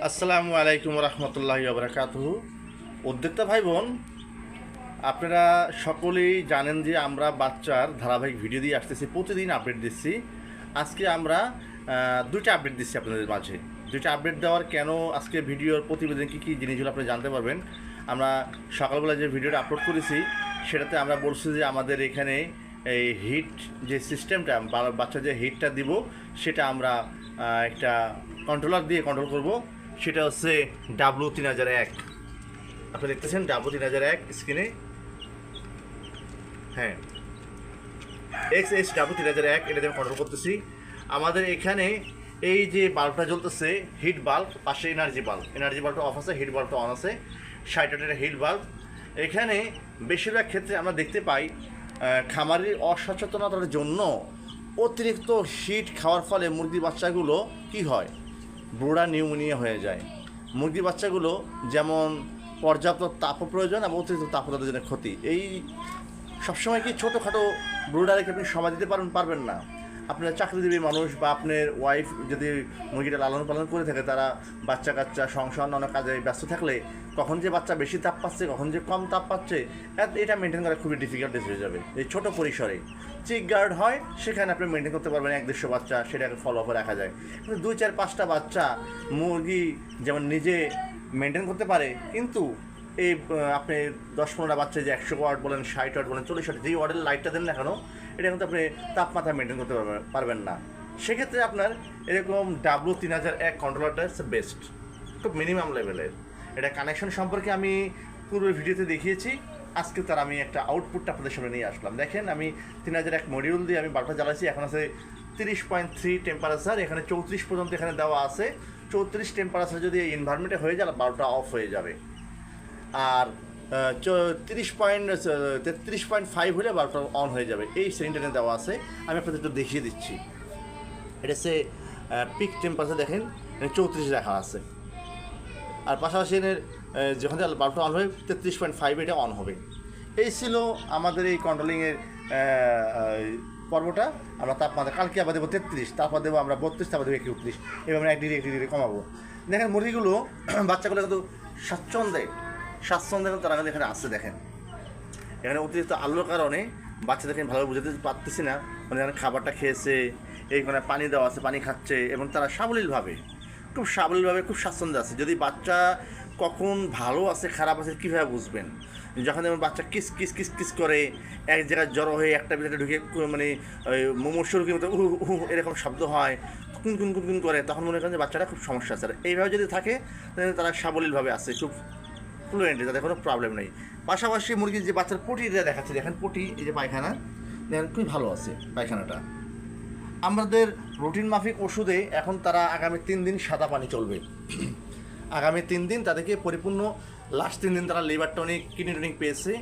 আসসালামু আলাইকুম রহমতুল্লাহ বারকাতুহু। উদ্যোক্তা ভাই বোন আপনারা সকলেই জানেন যে আমরা বাচ্চার ধারাবাহিক ভিডিও দিয়ে আসতেছি, প্রতিদিন আপডেট দিচ্ছি। আজকে আমরা দুইটা আপডেট দিচ্ছি আপনাদের মাঝে। দুইটা আপডেট দেওয়ার কেন আজকে ভিডিওর প্রতিবেদন কী কী জিনিসগুলো আপনি জানতে পারবেন। আমরা সকালবেলা যে ভিডিওটা আপলোড করেছি, সেটাতে আমরা বলছি যে আমাদের এখানে এই হিট যে সিস্টেমটা বাচ্চা যে হিটটা দিব, সেটা আমরা একটা কন্ট্রোলার দিয়ে কন্ট্রোল করব। সেটা হচ্ছে ডাব্লু তিন হাজার এক। আপনি দেখতেছেন ডাব্লু তিন হাজার এক স্ক্রিনে হ্যাঁ। এক্স এস ডাব্লু তিন হাজার এক এটা আমি কন্ট্রোল করতেছি। আমাদের এখানে এই যে বাল্বটা জ্বলতেছে হিট বাল্ব পাশে এনার্জি বাল্ব এনার্জি বাল্বটা অফ আছে হিট বাল্বটা অন আছে। ষাট ওয়াটের হিট বাল্ব এখানে বেশিরভাগ ক্ষেত্রে আমরা দেখতে পাই খামারের অসচেতনতার জন্য অতিরিক্ত হিট খাওয়ার ফলে মুরগি বাচ্চাগুলো কি হয়? ব্রোডা নিউমোনিয়া হয়ে যায়। মুরগি বাচ্চাগুলো যেমন পর্যাপ্ত তাপ প্রয়োজন এবং অতিরিক্ত তাপমাত্রার জন্য ক্ষতি। এই সবসময় কি ছোটোখাটো ব্রুডারকে আপনি সময় দিতে পারবেন পারবেন না। আপনার চাকরিজীবী মানুষ বা আপনার ওয়াইফ যদি মুরগিটা লালন পালন করে থাকে, তারা বাচ্চা কাচ্চা সংসার অন্য কাজে ব্যস্ত থাকলে, কখন যে বাচ্চা বেশি তাপ পাচ্ছে, কখন যে কম তাপ পাচ্ছে এটা মেনটেন করা খুবই ডিফিকাল্ট হয়ে যাবে। এই ছোটো পরিসরে। চিক গার্ড হয়, সেখানে আপনি মেনটেন করতে পারবেন এক দেড়শো বাচ্চা, সেটাকে ফলো করে রাখা যায়। কিন্তু দুই চার পাঁচটা বাচ্চা মুরগি যেমন নিজে মেনটেন করতে পারে, কিন্তু এই আপনি দশ পনেরোটা বাচ্চা যে একশো ওয়াট বলেন, ষাট ওয়াট বলেন, চল্লিশ ওয়াট, যেই ওয়ার্ডের লাইটটা দেন না কেন, এটা কিন্তু আপনি তাপমাত্রা মেনটেন করতে পারবেন- পারবেন না। সেক্ষেত্রে আপনার এরকম ডাব্লু তিন হাজার এক কন্ট্রোলারটা হচ্ছে বেস্ট খুব মিনিমাম লেভেলের এটা কানেকশন সম্পর্কে আমি পূর্বের ভিডিওতে দেখিয়েছি, আজকে তার আমি একটা আউটপুটটা আপনাদের সামনে নিয়ে আসলাম। দেখেন, আমি তিন হাজার এক মডিউল দিয়ে আমি বারোটা জ্বালাইছি, এখন আছে তিরিশ পয়েন্ট থ্রি টেম্পারেচার এখানে চৌত্রিশ পর্যন্ত এখানে দেওয়া আছে। চৌত্রিশ টেম্পারেচার যদি এই এনভায়রনমেন্টে হয়ে যায় বারোটা অফ হয়ে যাবে। আর তিরিশ পয়েন্ট তেত্রিশ পয়েন্ট ফাইভ হলে বারোটা অন হয়ে যাবে। এই সেন্টারে দেওয়া আছে। আমি আপনাদের একটু দেখিয়ে দিচ্ছি। এটা সে পিক টেম্পারেচার দেখেন চৌত্রিশ লেখা আছে। আর পাশাপাশি যখন বাল্বটা অন হবে, তেত্রিশ পয়েন্ট ফাইভ এটা অন হবে। এই ছিল আমাদের এই কন্ট্রোলিংয়ের পর্বটা। আমরা তাপমাত্রা কালকে আবার দেবো তেত্রিশ, তারপর দেবো আমরা বত্রিশ, তারপর দেবো একত্রিশ। আমরা এক ডিগ্রি এক ডিগ্রি কমাবো। দেখেন মুরগিগুলো, বাচ্চাগুলো কিন্তু স্বাচ্ছন্দ্যে স্বাচ্ছন্দ্যে তারা এখানে আসছে দেখেন। এখানে অতিরিক্ত আলোর কারণে বাচ্চাদেরকে ভালোভাবে বুঝাতে পারতেছি না। মানে এখানে খাবারটা খেয়েছে, এইখানে পানি দেওয়া আছে, পানি খাচ্ছে, এবং তারা সাবলীলভাবে, খুব সাবলীলভাবে, খুব স্বাচ্ছন্দ্য আছে। যদি বাচ্চা কখন ভালো আছে, খারাপ আছে, কীভাবে বুঝবেন? যখন যেমন বাচ্চা কিস কিস কিস কিস করে, এক জায়গায় জড়ো হয়ে একটা ভিতরে ঢুকে মানে মোমোর শুরুকের মতো উহু উহু, এরকম শব্দ হয়, কুন কুন কুন কুন করে, তখন মনে করেন যে বাচ্চাটা খুব সমস্যা আছে। আর এইভাবে যদি থাকে, তাহলে তারা সাবলীলভাবে আছে, খুব ফ্লুয়েন্ট তাদের কোনো প্রবলেম নেই। পাশাপাশি মুরগির যে বাচ্চার পটিটা দেখাচ্ছে, দেখেন পটি, এই যে পায়খানা, দেখেন খুবই ভালো আছে পায়খানাটা। আমাদের রুটিন মাফিক ওষুধে এখন তারা আগামী তিন দিন সাদা পানি চলবে। আগামী তিন দিন তাদেরকে পরিপূর্ণ লাস্ট তিন দিন তারা লিভার টনিক কিডনি টনিক পেয়েছে।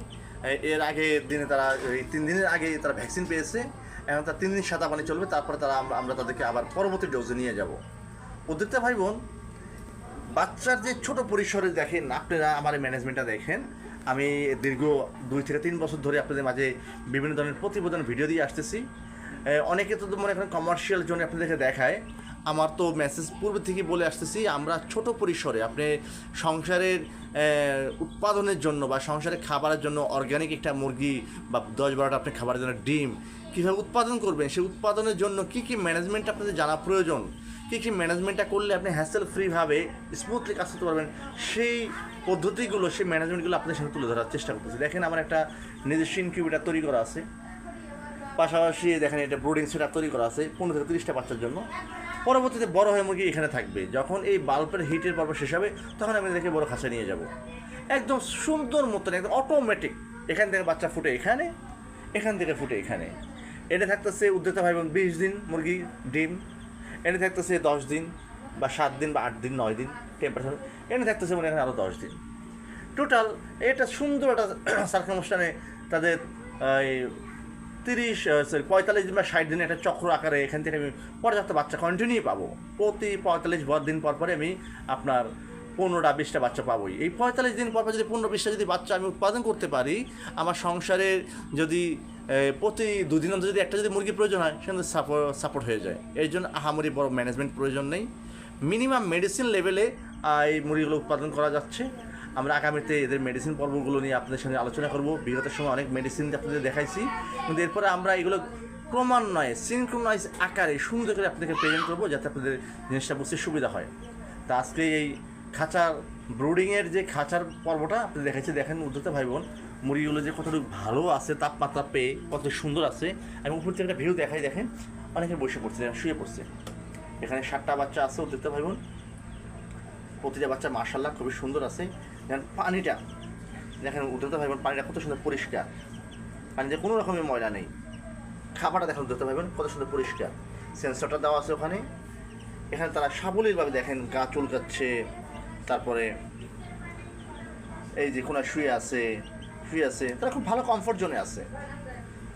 এর আগে দিনে তারা, এই তিন দিনের আগে তারা ভ্যাকসিন পেয়েছে। এখন তার তিন দিন সাদা পানি চলবে, তারপরে তারা আমরা- আমরা তাদেরকে আবার পরবর্তী ডোজে নিয়ে যাব। উদ্যোক্তা ভাই বোন বাচ্চার যে ছোট পরিসরে দেখেন, আপনারা আমার ম্যানেজমেন্টটা দেখেন। আমি দীর্ঘ দুই থেকে তিন বছর ধরে আপনাদের মাঝে বিভিন্ন ধরনের প্রতিবেদন ভিডিও দিয়ে আসতেছি। অনেকে তো মনে করেন কমার্শিয়াল জন্য আপনাদেরকে দেখায়। আমার তো মেসেজ পূর্বে থেকে বলে আসতেছি, আমরা ছোট পরিসরে আপনি সংসারের উৎপাদনের জন্য বা সংসারে খাবারের জন্য অর্গানিক একটা মুরগি বা দশ বারোটা আপনি খাবারের জন্য ডিম কীভাবে উৎপাদন করবেন, সেই উৎপাদনের জন্য কী কী ম্যানেজমেন্ট আপনাদের জানা প্রয়োজন? কী কী ম্যানেজমেন্টটা করলে আপনি হ্যাসেল ফ্রিভাবে স্মুথলি কাজ করতে পারবেন, সেই পদ্ধতিগুলো, সেই ম্যানেজমেন্টগুলো আপনাদের সামনে তুলে ধরার চেষ্টা করতেছি। দেখেন আমার একটা নিজস্ব ইনকিউবেটার তৈরি করা আছে। পাশাপাশি দেখেন এটা ব্রোডিং সেট তৈরি করা আছে, পনেরো থেকে তিরিশটা বাচ্চার জন্য। পরবর্তীতে বড় হয়ে মুরগি এখানে থাকবে। যখন এই বাল্বের হিটের পর্ব শেষ হবে, তখন আমি দেখে বড় খাঁচা নিয়ে যাব। একদম সুন্দর মতন, একদম অটোমেটিক এখান থেকে বাচ্চা ফুটে এখানে, এখান থেকে ফুটে এখানে। এটা থাকতেছে উদ্যোক্তা ভাই বোন বিশ দিন মুরগি, ডিম। এনে থাকতেছে দশ দিন বা সাত দিন বা আট দিন নয় দিন টেম্পারেচার এনে থাকতেছে মনে এখানে আরও দশ দিন। টোটাল এটা সুন্দর একটা সার্কাম অনুষ্ঠানে তাদের এই, তিরিশ সরি পঁয়তাল্লিশ দিন বা ষাট দিনে একটা চক্র আকারে এখান থেকে আমি পর্যাপ্ত বাচ্চা কন্টিনিউ পাবো। প্রতি পঁয়তাল্লিশ বার দিন পর পরে আমি আপনার পনেরোটা বিশটা বাচ্চা পাবোই। এই পঁয়তাল্লিশ দিন পর পর যদি পনেরো বিশটা যদি বাচ্চা আমি উৎপাদন করতে পারি আমার সংসারের যদি প্রতি দুদিন অন্তর যদি একটা যদি মুরগি প্রয়োজন হয়, সেখানে সাপোর্ট সাপোর্ট হয়ে যায়। এর জন্য আহামরি বড় ম্যানেজমেন্ট প্রয়োজন নেই। মিনিমাম মেডিসিন লেভেলে এই মুরগিগুলো উৎপাদন করা যাচ্ছে। আমরা আগামীতে এদের মেডিসিন পর্বগুলো নিয়ে আপনাদের সঙ্গে আলোচনা করব। বিগত সময় অনেক মেডিসিন আপনাদের দেখাইছি। কিন্তু এরপরে আমরা এগুলো ক্রমান্বয়ে সিনক্রোনাইজ আকারে সুন্দর করে আপনাদেরকে প্রেজেন্ট করব, যাতে আপনাদের জিনিসটা বুঝতে সুবিধা হয়। তা আজকে এই খাঁচার ব্রুডিংয়ের যে খাঁচার পর্বটা, আপনি দেখাচ্ছি, দেখেন উদ্ধতা ভাই বোন মুরগিগুলো যে কতটুকু ভালো আছে, তাপমাত্রা পেয়ে কত সুন্দর আছে আমি উপর থেকে একটা ভিউ দেখাই, দেখেন, অনেকে বসে পড়ছে, শুয়ে পড়ছে। এখানে সাতটা বাচ্চা আছে উদ্ধতা ভাই বোন প্রতিটা বাচ্চা মার্শাল্লাহ খুবই সুন্দর আছে। দেখেন, পানিটা, দেখেন উদ্ধতা ভাই বোন পানিটা কত সুন্দর পরিষ্কার। পানিতে কোনো রকমের ময়লা নেই। খাবারটা দেখেন উদ্ধতা ভাই বোন কত সুন্দর পরিষ্কার। সেন্সরটা দেওয়া আছে ওখানে। এখানে তারা সাবলীলভাবে দেখেন গা চুলকাচ্ছে তারপরে এই যে কোনা শুয়ে আছে শুয়ে আছে, তারা খুব ভালো কমফোর্ট জোনে আছে।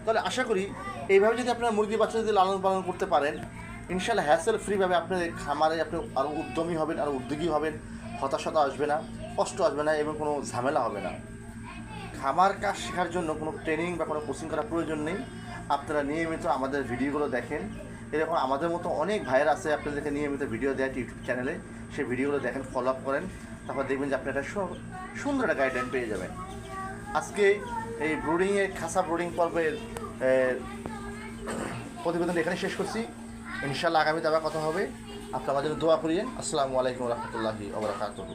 তাহলে আশা করি এইভাবে যদি আপনারা মুরগি বাচ্চা যদি লালন পালন করতে পারেন ইনশাল্লাহ হ্যাসেল ফ্রিভাবে আপনাদের খামারে আপনি আরও উদ্যমী হবেন আরও উদ্যোগী হবেন, হতাশতা আসবে না, কষ্ট আসবে না এবং কোনো ঝামেলা হবে না। খামার কাজ শেখার জন্য কোনো ট্রেনিং বা কোনো কোচিং করার প্রয়োজন নেই। আপনারা নিয়মিত আমাদের ভিডিওগুলো দেখেন এরকম আমাদের মতো অনেক ভাইয়ের আছে আপনাদেরকে নিয়মিত ভিডিও দেয় ইউটিউব চ্যানেলে সেই ভিডিওগুলো দেখেন ফলো আপ করেন। তারপর দেখবেন যে আপনি একটা সুন্দর একটা গাইডলাইন পেয়ে যাবেন। আজকে এই ব্রুডিংয়ের খাসা ব্রুডিং পর্বের প্রতিবেদন এখানে শেষ করছি। ইনশাল্লাহ আগামীতে আবার কথা হবে। আপনার আমাদের দোয়া করিয়েন। আসসালামু আলাইকুম রহমতুল্লাহি ওবরাকাতুহু